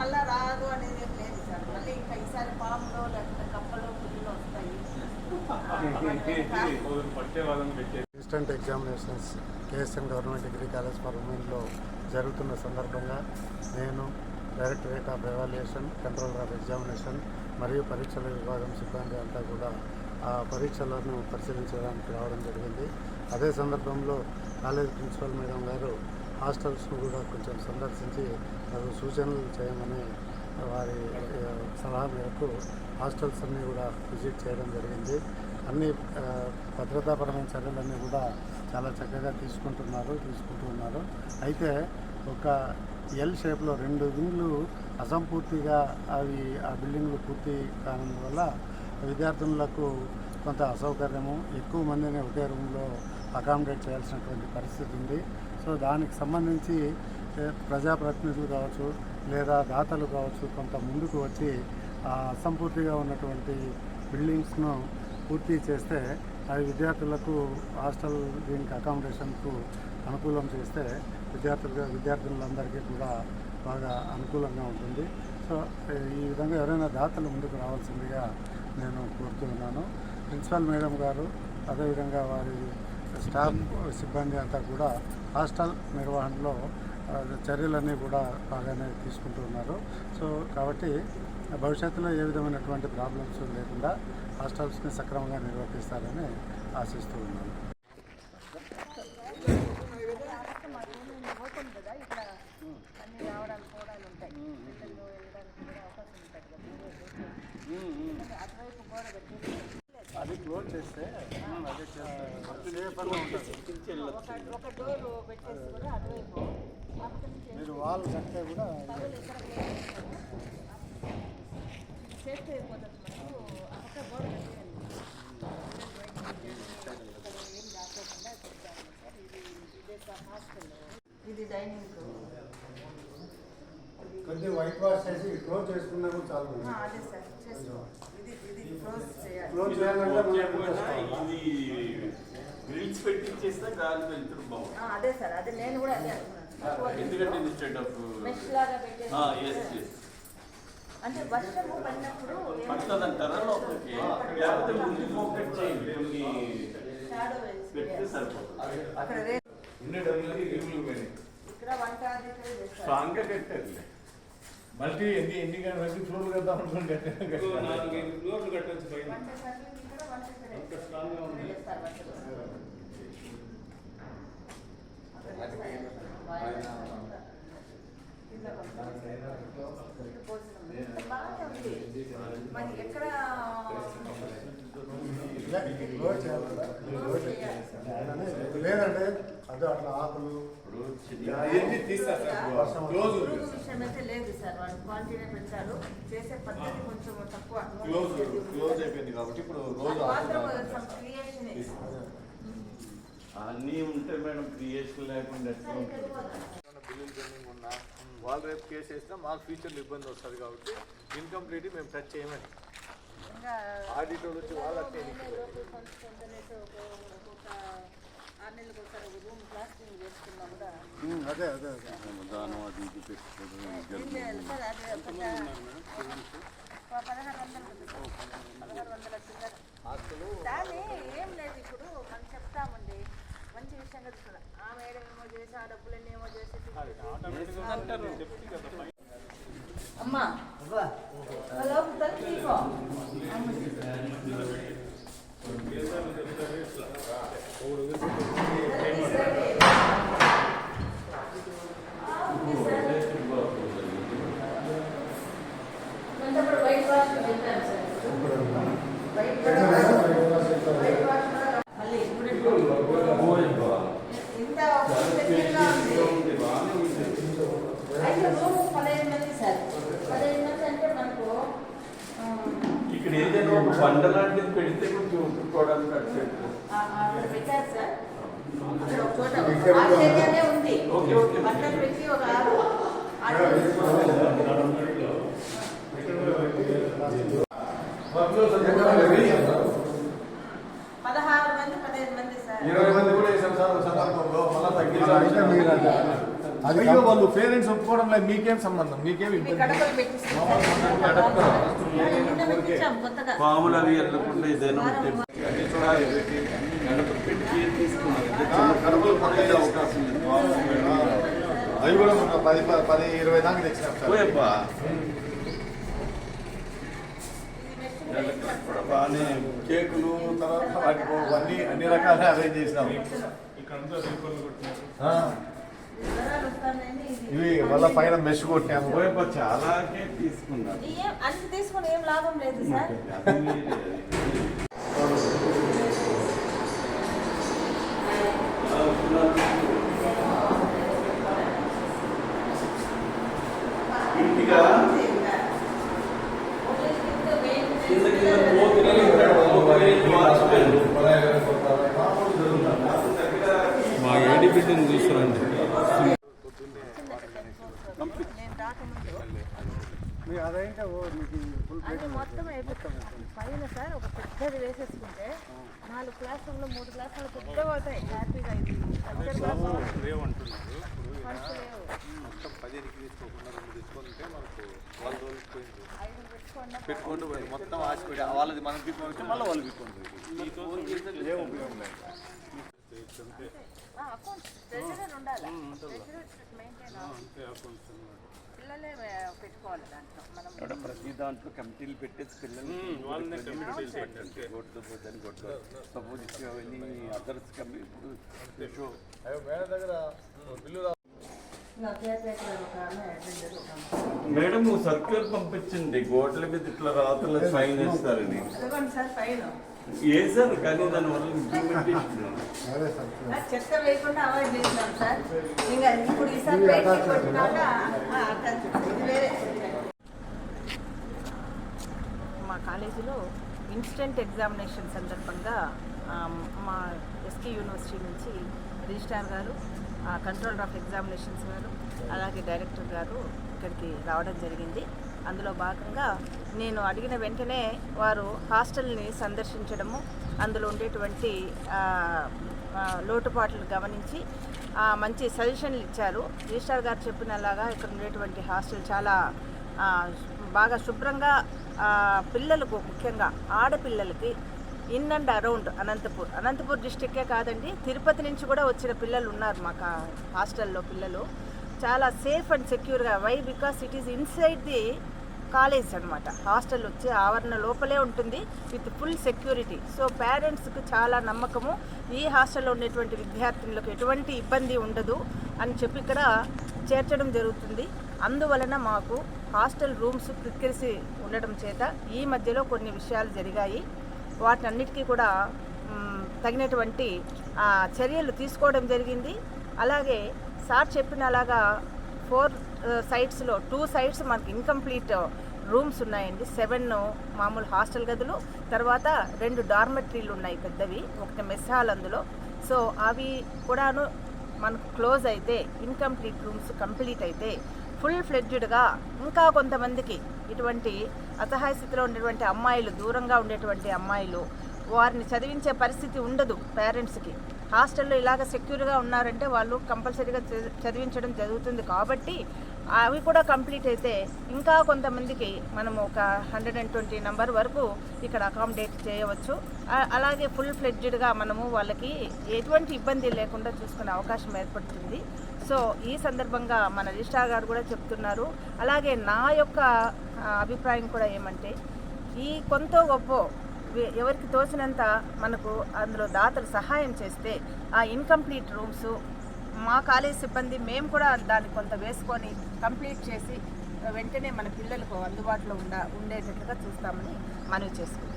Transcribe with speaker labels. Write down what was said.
Speaker 1: మళ్ళీ రాదు అనేది లేదు సార్. మళ్ళీ ఇంకా ఈసారి పాములో లేకపోతే కప్పలో వస్తాయి.
Speaker 2: Assistant examinations KSN government degree college for ఉమెన్లో జరుగుతున్న సందర్భంగా నేను directorate of evaluation controller of examination మరియు పరీక్షల విభాగం సిబ్బంది అంతా కూడా ఆ పరీక్షలను పరిశీలించడానికి రావడం జరిగింది. అదే సందర్భంలో కాలేజ్ ప్రిన్సిపల్ మేడం గారు హాస్టల్స్ను కూడా కొంచెం సందర్శించి వారు సూచనలు చేయమని వారి సలహా మేరకు హాస్టల్స్ అన్నీ కూడా విజిట్ చేయడం జరిగింది. అన్ని భద్రతాపరమైన చర్యలన్నీ కూడా చాలా చక్కగా తీసుకుంటున్నారు తీసుకుంటూ ఉన్నారు. అయితే ఒక ఎల్ షేప్లో రెండు వింగ్లు అసంపూర్తిగా అవి ఆ బిల్డింగ్లు పూర్తి కానందువల్ల విద్యార్థులకు కొంత అసౌకర్యము. ఎక్కువ మందిని ఒకే రూమ్లో అకామిడేట్ చేయాల్సినటువంటి పరిస్థితి ఉంది. సో దానికి సంబంధించి ప్రజాప్రతినిధులు కావచ్చు లేదా దాతలు కావచ్చు కొంత ముందుకు వచ్చి అసంపూర్తిగా ఉన్నటువంటి బిల్డింగ్స్ను పూర్తి చేస్తే అవి విద్యార్థులకు హాస్టల్ దీనికి అకామిడేషన్కు అనుకూలం చేస్తే విద్యార్థులుగా విద్యార్థులందరికీ కూడా బాగా అనుకూలంగా ఉంటుంది. సో ఈ విధంగా ఎవరైనా దాతలు ముందుకు రావాల్సిందిగా నేను కోరుతున్నాను ప్రిన్సిపల్ మేడం గారు అదేవిధంగా వారి స్టాఫ్ సిబ్బంది అంతా కూడా హాస్టల్ నిర్వహణలో చర్యలన్నీ కూడా బాగానే తీసుకుంటూ ఉన్నారు. సో కాబట్టి భవిష్యత్తులో ఏ విధమైనటువంటి ప్రాబ్లమ్స్ లేకుండా హాస్టల్స్ని సక్రమంగా నిర్వర్తిస్తారని ఆశిస్తూ ఉన్నాను.
Speaker 1: కూడా అటువైపు గోడ
Speaker 2: అది క్లోజ్ చేస్తే అదే సేఫ్ అని ఉంటుంది మీరు వాల్ కట్టే కూడా
Speaker 1: ఇది డైనింగ్
Speaker 2: కొద్దిగా వైట్ వాష్ చేసి క్లోజ్ చేసుకున్నా కూడా చాలు.
Speaker 1: అదే సార్ చేసుకో ఇది ఇది క్లోజ్ చేయాలి
Speaker 2: క్లోజ్ చేయాలంటే మనం
Speaker 3: ఇది గ్రిల్స్ పెట్టించేస్తే గాలి వెళ్తురు బాగుంది
Speaker 1: ఆ, అదే సార్ అదే నేను కూడా అదే అనుకున్నాను.
Speaker 3: ఎందుకంటే ఇన్స్టెడ్ ఆఫ్
Speaker 1: అంటే వర్షము పడినప్పుడు
Speaker 3: పడుతుందంటారా లోపలికి? లేకపోతే ముందు ఫోకట్ చేయండి కొన్ని పెడితే సరిపోతుంది.
Speaker 1: ఇక్కడ వంట
Speaker 3: కట్టారు
Speaker 4: మల్టీ ఎన్ని ఎన్ని గంటలకి ఫ్లోర్లు కడతాం అనుకోండి.
Speaker 5: ఫ్లోర్లు కట్టొచ్చు పైన. అంత ఉంది.
Speaker 1: మరి ఎక్కడ.
Speaker 2: లేదంటే అదే. అట్లా ఆకులు
Speaker 4: తీస్తారు
Speaker 1: అయితే లేదు సార్ వాళ్ళు క్వాలిటీనే పెంచారు చేసే పద్ధతి కొంచెం తక్కువ.
Speaker 4: క్లోజ్ క్లోజ్ అయిపోయింది కాబట్టి ఇప్పుడు రోజు.
Speaker 3: అన్నీ ఉంటే మేడం క్రియేషన్ లేకుండా
Speaker 4: బిల్లులు పెండింగ్ ఉన్నా వాళ్ళు రేపు కేసు వేసినా మాకు ఫ్యూచర్లో ఇబ్బంది వస్తుంది కాబట్టి ఇన్కంప్లీట్ మేము టచ్ చేయమని.
Speaker 1: ఇంకా
Speaker 4: ఆడిటర్ వచ్చి వాళ్ళు
Speaker 2: అదే అదే అదే.
Speaker 3: దానం అది ఇది పెట్టుకోవడం
Speaker 1: ఏం లేదు ఇప్పుడు. మనం చెప్తామండి. మంచి విషయంగా తీసుకున్నా ఆ మేడం ఏమో చేసి ఆ డబ్బులన్నీ ఏమో చేసి అమ్మా తీసుకో కొంతప్పుడు వైట్ వాష్ చెప్పాను సార్ వైట్ వైట్ వాష్ మళ్ళీ ఇప్పుడు ఇంత సెక్యూర్గా ఉంది అయితే రూమ్ పదహైదు మంది సార్ పదహైదు మంది అంటే మనకు ఆ,
Speaker 3: ఇక్కడ ఏదైనా ఒక బండ లాంటిది పెడితే కొంచెం ఉంటుకోవడానికి ఓకే.
Speaker 1: పదహారు మంది పదిహేను మంది
Speaker 4: ఇరవై మంది కూడా వేసాం సార్ సందర్భంలో మళ్ళీ తగ్గించాలి.
Speaker 2: అదే
Speaker 4: వాళ్ళు పేరెంట్స్ ఒప్పుకోవడం లేదు. మీకేం సంబంధం? మీకేం
Speaker 3: పాములు అవి వెళ్ళకుండా
Speaker 4: ఉంది. అవి కూడా మొన్న పది ప- పది ఇరవై దాకా తెచ్చినాం సార్
Speaker 3: పోయబ్బా. కూడా బాగానే
Speaker 4: కేకులు తర్వాత వాటికి అన్ని అన్ని రకాల అరేంజ్ చేసినాం
Speaker 5: ఇక్కడంతా
Speaker 4: ఇవి మళ్ళీ పైన మెష్ కొట్టాము.
Speaker 3: పోయబ్బా చాలా కేర్ తీసుకున్నారు.
Speaker 1: ఏం అంత తీసుకుని ఏం లాభం లేదు సార్.
Speaker 3: ఇంటిగా కింద కింద
Speaker 5: మా ఏడి బిడ్డను చూసారండి
Speaker 1: నేను రాకముందు
Speaker 2: మీ అదైతే ఓ మీకు ఫుల్
Speaker 1: అది మొత్తం అయిపోతుంది పైన సార్ ఒక పెద్దది వేసేసుకుంటే నాలుగు క్లాస్ రూమ్లో మూడు క్లాస్ రూమ్లు పెద్దగా అవుతాయి. హ్యాపీగా ఇది.
Speaker 4: పెట్టుకుంటూ పోయింది. మొత్తం ఆశ పెట్టి వాళ్ళది మనం తీసుకొని మళ్ళీ వాళ్ళు పెట్టుకుంటారు ఏం ఉపయోగం లేదు.
Speaker 1: ఉండాలి.
Speaker 5: అంతే అకౌంట్స్
Speaker 1: పిల్లలే పెట్టుకోవాలి దాంట్లో. మనం
Speaker 3: ప్రతి దాంట్లో కమిటీలు పెట్టేసి పిల్లలు సపోజ్ ఇవన్నీ అదర్స్ కమి ఇప్పుడు
Speaker 4: దగ్గర
Speaker 3: మేడం సర్క్యులర్ పంపించండి. గోడల మీద ఇట్లా రాతలు సైన్ వేస్తారని.
Speaker 1: అదిగోండి సార్? ఫైన్
Speaker 3: వేసారు కానీ దానివల్ల ఇంప్లిమెంటేషన్
Speaker 2: అదే సార్
Speaker 1: చెత్త వేయకుండా అవాయిడ్ చేసినాం సార్. ఇంకా ఇప్పుడు ఈసారి బయటికి కొట్టినాక ఆ, అట్లా ఇది వేరే మా కాలేజీలో ఇన్స్టెంట్ ఎగ్జామినేషన్ సందర్భంగా మా ఎస్కే యూనివర్సిటీ నుంచి రిజిస్ట్రార్ గారు కంట్రోలర్ ఆఫ్ ఎగ్జామినేషన్స్ గారు అలాగే డైరెక్టర్ గారు ఇక్కడికి రావడం జరిగింది. అందులో భాగంగా నేను అడిగిన వెంటనే వారు హాస్టల్ని సందర్శించడము అందులో ఉండేటువంటి లోటుపాట్లు గమనించి మంచి సజెషన్లు ఇచ్చారు. రిజిస్టార్ గారు చెప్పినలాగా ఇక్కడ ఉండేటువంటి హాస్టల్ చాలా బాగా శుభ్రంగా పిల్లలకు ముఖ్యంగా ఆడపిల్లలకి in and around Anantapur Anantapur డిస్టిక్కే కాదండి తిరుపతి నుంచి కూడా వచ్చిన పిల్లలు ఉన్నారు మాకు హాస్టల్లో పిల్లలు. చాలా safe and సెక్యూర్గా why? Because it is inside the college అనమాట హాస్టల్ వచ్చి ఆవరణ లోపలే ఉంటుంది విత్ ఫుల్ సెక్యూరిటీ. సో పేరెంట్స్కి చాలా నమ్మకము. ఈ హాస్టల్లో ఉండేటువంటి విద్యార్థినులకు ఎటువంటి ఇబ్బంది ఉండదు అని చెప్పి ఇక్కడ చేర్చడం జరుగుతుంది. అందువలన మాకు హాస్టల్ రూమ్స్ క్రిక్కిరిసి ఉండడం చేత ఈ మధ్యలో కొన్ని విషయాలు జరిగాయి. వాటన్నిటికీ కూడా తగినటువంటి చర్యలు తీసుకోవడం జరిగింది. అలాగే సార్ చెప్పిన అలాగా ఫోర్ సైట్స్లో టూ సైట్స్ మనకి ఇన్కంప్లీట్ రూమ్స్ ఉన్నాయండి. సెవెన్ మామూలు హాస్టల్ గదులు తర్వాత రెండు డార్మెటరీలు ఉన్నాయి పెద్దవి ఒకటి మెస్ హాల్ అందులో. సో అవి కూడాను మనకు క్లోజ్ అయితే ఇన్కంప్లీట్ రూమ్స్ కంప్లీట్ అయితే ఫుల్ ఫ్లెడ్జ్డ్గా ఇంకా కొంతమందికి ఇటువంటి అసహాయ స్థితిలో ఉండేటువంటి అమ్మాయిలు దూరంగా ఉండేటువంటి అమ్మాయిలు వారిని చదివించే పరిస్థితి ఉండదు పేరెంట్స్కి. హాస్టల్లో ఇలాగ సెక్యూర్గా ఉన్నారంటే వాళ్ళు కంపల్సరీగా చదివించడం జరుగుతుంది కాబట్టి అవి కూడా కంప్లీట్ అయితే ఇంకా కొంతమందికి మనం ఒక హండ్రెడ్ అండ్ ట్వంటీ నెంబర్ వరకు ఇక్కడ అకామిడేట్ చేయవచ్చు. అలాగే ఫుల్ ఫ్లెడ్జ్డ్గా మనము వాళ్ళకి ఎటువంటి ఇబ్బంది లేకుండా చూసుకునే అవకాశం ఏర్పడుతుంది. సో ఈ సందర్భంగా మన రిజిస్ట్రార్ గారు కూడా చెప్తున్నారు. అలాగే నా యొక్క అభిప్రాయం కూడా ఏమంటే ఈ కొంత గొప్ప ఎవరికి తోచినంత మనకు అందులో దాతలు సహాయం చేస్తే ఆ ఇన్కంప్లీట్ రూమ్స్ మా కాలేజ్ సిబ్బంది మేము కూడా దాన్ని కొంత వేసుకొని కంప్లీట్ చేసి వెంటనే మన పిల్లలకు అందుబాటులో ఉండ ఉండేటట్లుగా చూస్తామని మనవి చేసుకుంటాం